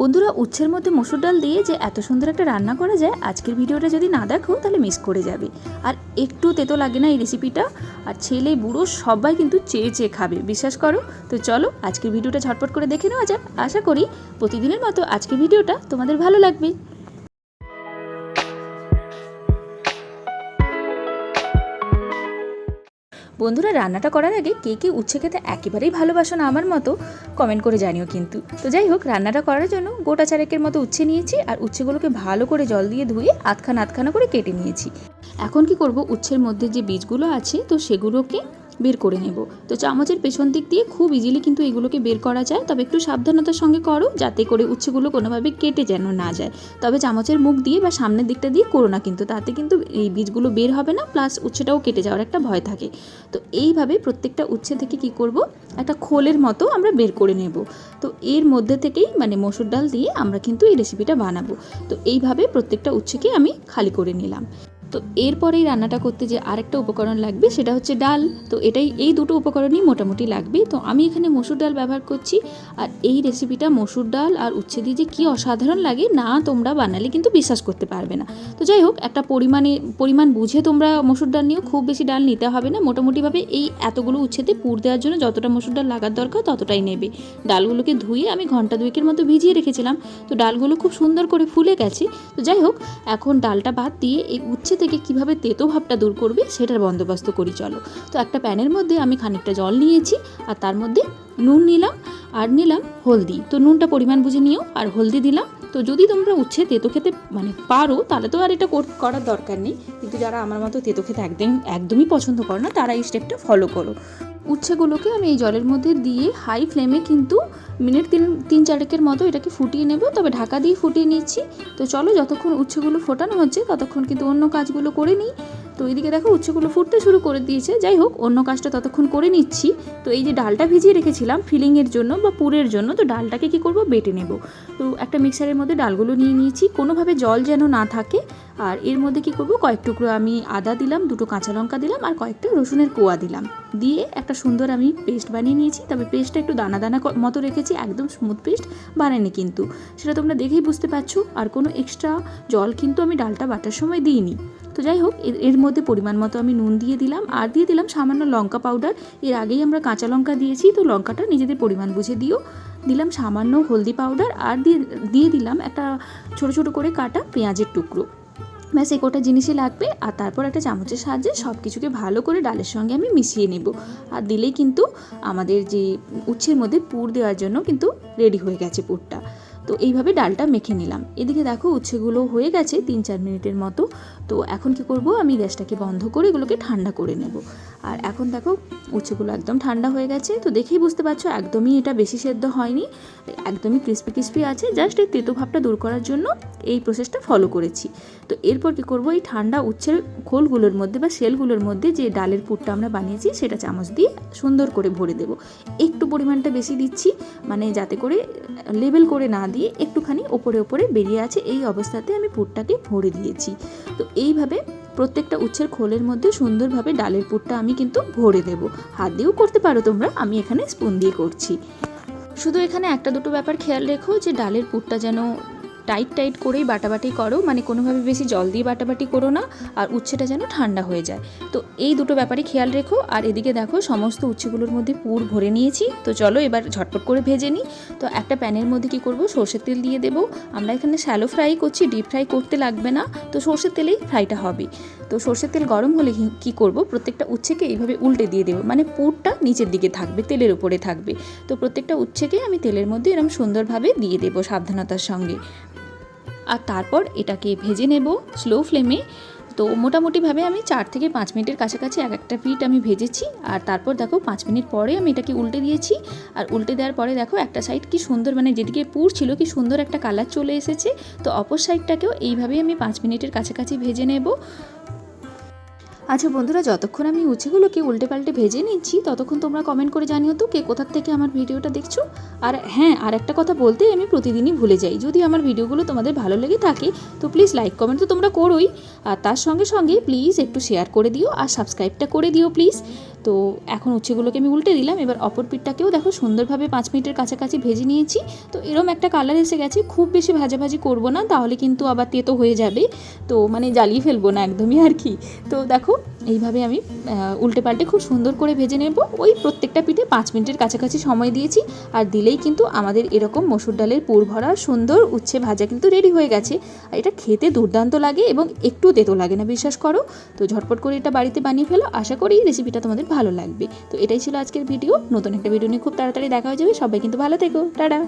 বন্ধুরা উচ্ছের মধ্যে মসুর ডাল দিয়ে যে এত সুন্দর একটা রান্না করা যায়, আজকের ভিডিওটা যদি না দেখো, তাহলে মিস করে যাবে। আর একটু তেতো লাগে না এই রেসিপিটা আর ছেলে, বুড়ো সবাই কিন্তু চেয়ে চেয়ে খাবে, বিশ্বাস করো? তো চলো, আজকের ভিডিওটা ঝটপট করে দেখে নেওয়া যাক। আশা করি প্রতিদিনের মতো আজকের ভিডিওটা তোমাদের ভালো লাগবে। বন্ধুরা, রান্নাটা করার আগে কে কে উচ্ছে খেতে একেবারেই ভালোবাসো না আমার মতো কমেন্ট করে জানিও কিন্তু। তো যাই হোক, রান্নাটা করার জন্য গোটা চারেকের মতো উচ্ছে নিয়েছি আর উচ্ছেগুলোকে ভালো করে জল দিয়ে ধুয়ে আধখানা আধখানা করে কেটে নিয়েছি। এখন কি করব, উচ্ছের মধ্যে যে বীজগুলো আছে, তো সেগুলোকে বের করে নেব। তো চামচের পেছন দিক দিয়ে খুব ইজিলি কিন্তু এগুলোকে বের করা যায়। তবে একটু সাবধানতার সঙ্গে করো যাতে করে উচ্ছেগুলো কোনোভাবে কেটে যেন না যায়। তবে চামচের মুখ দিয়ে বা সামনের দিকটা দিয়ে করো না কিন্তু, তাতে কিন্তু এই বীজগুলো বের হবে না প্লাস উচ্ছেটাও কেটে যাওয়ার একটা ভয় থাকে। তো এইভাবে প্রত্যেকটা উচ্ছে থেকে কি করব? একটা খোলের মতো আমরা বের করে নেব। তো এর মধ্যে থেকেই মানে মসুর ডাল দিয়ে আমরা কিন্তু এই রেসিপিটা বানাবো। তো এইভাবে প্রত্যেকটা উচ্ছেকে আমি খালি করে নিলাম। তো এরপরেই রান্নাটা করতে যে আরেকটা উপকরণ লাগবে, সেটা হচ্ছে ডাল। তো এটাই, এই দুটো উপকরণই মোটামুটি লাগবে। তো আমি এখানে মসুর ডাল ব্যবহার করছি। আর এই রেসিপিটা মসুর ডাল আর উচ্ছে দিয়ে যে কী অসাধারণ লাগে, না তোমরা বানালে কিন্তু বিশ্বাস করতে পারবে না। তো যাই হোক, একটা পরিমাণে, পরিমাণ বুঝে তোমরা মসুর ডাল নিয়েও খুব বেশি ডাল নিতে হবে না। মোটামুটিভাবে এই এতগুলো উচ্ছেতে পুর দেওয়ার জন্য যতটা মসুর ডাল লাগার দরকার, ততটাই নেবে। ডালগুলোকে ধুয়ে আমি ঘণ্টা দুয়েকের মতো ভিজিয়ে রেখেছিলাম। তো ডালগুলো খুব সুন্দর করে ফুলে গেছে। তো যাই হোক, এখন ডালটা বাদ দিয়ে এই উচ্ছে থেকে কীভাবে তেতো ভাবটা দূর করবে সেটার বন্দোবস্ত করি, চলো। তো একটা প্যানের মধ্যে আমি খানিকটা জল নিয়েছি, আর তার মধ্যে নুন নিলাম, আর নিলাম হলদি। তো নুনটা পরিমাণ বুঝে নিও, আর হলদি দিলাম। তো যদি তোমরা উচ্ছে তেতো খেতে মানে পারো, তাহলে তো আর এটা করার দরকার নেই। কিন্তু যারা আমার মতো তেতো খেতে একদম, একদমই পছন্দ করো না, তারা এই স্টেপটা ফলো করো। উচ্ছেগুলোকে আমি এই জলের মধ্যে দিয়ে হাই ফ্লেমে কিন্তু মিনিট তিন তিন চারেকের মতো এটাকে ফুটিয়ে নেব। তবে ঢাকা দিয়ে ফুটিয়ে নিচ্ছি। তো চলো যতক্ষণ উচ্ছেগুলো ফোটানো হচ্ছে, ততক্ষণ কিন্তু অন্য কাজগুলো করে নিই। তো এইদিকে দেখো উচ্ছেগুলো ফুটতে শুরু করে দিয়েছে। যাই হোক, অন্য কাজটা ততক্ষণ করে নিচ্ছি। তো এই যে ডালটা ভিজিয়ে রেখেছিলাম ফিলিংয়ের জন্য বা পুরের জন্য, তো ডালটাকে কি করব? বেটে নেব। তো একটা মিক্সারের মধ্যে ডালগুলো নিয়ে নিয়েছি। কোনোভাবে জল যেন না থাকে, আর এর মধ্যে কি করব? কয়েক টুকরো আমি আদা দিলাম, দুটো কাঁচা লঙ্কা দিলাম, আর কয়েকটা রসুনের কোয়া দিলাম। দিয়ে একটা সুন্দর আমি পেস্ট বানিয়ে নিয়েছি। তবে পেস্টটা একটু দানা দানা মতো রেখেছি, একদম স্মুথ পেস্ট বানায়নি কিন্তু। সেটা তোমরা দেখেই বুঝতে পারছ। আর কোনো এক্সট্রা জল কিন্তু আমি ডালটা বাটার সময় দিইনি। তো যাই হোক এর- মধ্যে পরিমাণ মতো আমি নুন দিয়ে দিলাম। আর দিয়ে দিলাম সামান্য লঙ্কা পাউডার এর আগেই আমরা কাঁচা লঙ্কা দিয়েছি, তো লঙ্কাটা নিজেদের পরিমাণ বুঝে দিও। দিলাম সামান্য হলদি পাউডার আর দিয়ে দিয়ে দিলাম একটা ছোট ছোট করে কাটা পেঁয়াজের টুকরো। ব্যাস, এই কটা জিনিসই লাগবে। আর তারপর একটা চামচের সাহায্যে সব কিছুকে ভালো করে ডালের সঙ্গে আমি মিশিয়ে নেব। আর দিলেই কিন্তু আমাদের যে উচ্ছের মধ্যে পুর দেওয়ার জন্য কিন্তু রেডি হয়ে গেছে পুরটা। তো এইভাবে ডালটা মেখে নিলাম। এদিকে দেখো উচ্ছেগুলো হয়ে গেছে তিন চার মিনিটের মতো। তো এখন কি করব? আমি গ্যাসটাকে বন্ধ করে এগুলোকে ঠান্ডা করে নেব। আর এখন দেখো উচ্ছেগুলো একদম ঠান্ডা হয়ে গেছে। তো দেখেই বুঝতে পারছ একদমই এটা বেশি সেদ্ধ হয়নি। একদমই ক্রিস্পি ক্রিস্পি আছে। জাস্ট এই তেতো ভাবটা দূর করার জন্য এই প্রসেসটা ফলো করেছি। তো এরপর কি করব? এই ঠান্ডা উচ্ছের খোলগুলোর মধ্যে বা শেলগুলোর মধ্যে যে ডালের পুরটা আমরা বানিয়েছি সেটা চামচ দিয়ে সুন্দর করে ভরে দেব। একটু পরিমাণটা বেশি দিচ্ছি। মানে যাতে করে লেবেল করে না দিয়ে একটুখানি ওপরে ওপরে বেরিয়ে আছে। এই অবস্থাতে আমি পুরটাকে ভরে দিয়েছি। তো এইভাবে প্রত্যেকটা উচ্ছের খোলের মধ্যে সুন্দরভাবে ডালের পুরটা আমি কিন্তু ভরে দেব। হাত দিয়েও করতে পারো তোমরা, আমি এখানে স্পুন দিয়ে করছি। শুধু এখানে একটা দুটো ব্যাপার খেয়াল রেখো যে ডালের পুরটা যেন টাইট টাইট করেই বাটাবাটি করো মানে কোনোভাবে বেশি জল দিয়ে বাটাবাটি করো না, আর উচ্ছেটা যেন ঠান্ডা হয়ে যায়। তো এই দুটো ব্যাপারে খেয়াল রেখো, আর এদিকে দেখো সমস্ত উচ্ছেগুলোর মধ্যে পুর ভরে নিয়েছি। তো চলো এবার ঝটপট করে ভেজে নিই। তো একটা প্যানের মধ্যে কি করব, সর্ষের তেল দিয়ে দেবো। আমরা এখানে শ্যালো ফ্রাই করছি, ডিপ ফ্রাই করতে লাগবে না। তো সর্ষের তেলেই ফ্রাইটা হবে। তো সর্ষের তেল গরম হলে কি- করব, প্রত্যেকটা উচ্ছেকে এইভাবে উল্টে দিয়ে দেবো। মানে পুরটা নিচের দিকে থাকবে, তেলের উপরে থাকবে। তো প্রত্যেকটা উচ্ছেকে আমি তেলের মধ্যে এরকম সুন্দরভাবে দিয়ে দেবো সাবধানতার সঙ্গে। আর তারপর এটাকে ভেজে নেব স্লো ফ্লেমে তো মোটামুটিভাবে আমি চার থেকে পাঁচ মিনিটের কাছাকাছি এক একটা পিঠ আমি ভেজেছি। আর তারপর দেখো পাঁচ মিনিট পরে আমি এটাকে উল্টে দিয়েছি। আর উল্টে দেওয়ার পরে দেখো একটা সাইড কি সুন্দর মানে যেদিকে পুর ছিল কি সুন্দর একটা কালার চলে এসেছে। তো অপর সাইডটাকেও এইভাবেই আমি পাঁচ মিনিটের কাছাকাছি ভেজে নেব। আচ্ছা বন্ধুরা, যতক্ষণ আমি উচ্ছেগুলোকে উল্টে পাল্টে ভেজে নিচ্ছি, ততক্ষণ তোমরা কমেন্ট করে জানিও তো কে কোথার থেকে আমার ভিডিওটা দেখছ। আর হ্যাঁ আর একটা কথা বলতে আমি প্রতিদিনই ভুলে যাই। যদি আমার ভিডিওগুলো তোমাদের ভালো লেগে থাকে, তো প্লিজ লাইক কমেন্ট তো তোমরা করোই। আর তার সঙ্গে সঙ্গে প্লিজ একটু শেয়ার করে দিও আর সাবস্ক্রাইবটা করে দিও প্লিজ তো এখন উচ্ছেগুলোকে আমি উল্টে দিলাম, এবার অপর পিঠটাকেও দেখো সুন্দরভাবে পাঁচ মিনিটের কাছাকাছি ভেজে নিয়েছি। তো এরম একটা কালার এসে গেছে, খুব বেশি ভাজাভাজি করব না, তাহলে কিন্তু আবার তেতো হয়ে যাবে। তো মানে জ্বালিয়ে ফেলব না একদমই আর কি। তো দেখো এইভাবে আমি উল্টে পাল্টে খুব সুন্দর করে ভেজে নেব। ওই প্রত্যেকটা পিঠে পাঁচ মিনিটের কাছাকাছি সময় দিয়েছি। আর দিলেই কিন্তু আমাদের এরকম মসুর ডালের পুর ভরা সুন্দর উচ্ছে ভাজা কিন্তু রেডি হয়ে গেছে। আর এটা খেতে দুর্দান্ত লাগে এবং একটু তেতো লাগে না, বিশ্বাস করো। তো ঝটপট করে এটা বাড়িতে বানিয়ে ফেলো। আশা করি রেসিপিটা তোমাদের ভালো লাগবে। তো এটাই ছিল আজকের ভিডিও নতুন একটা ভিডিও নিয়ে খুব তাড়াতাড়ি দেখা হয়ে যাবে। সবাই কিন্তু ভালো থেকো। টাটা!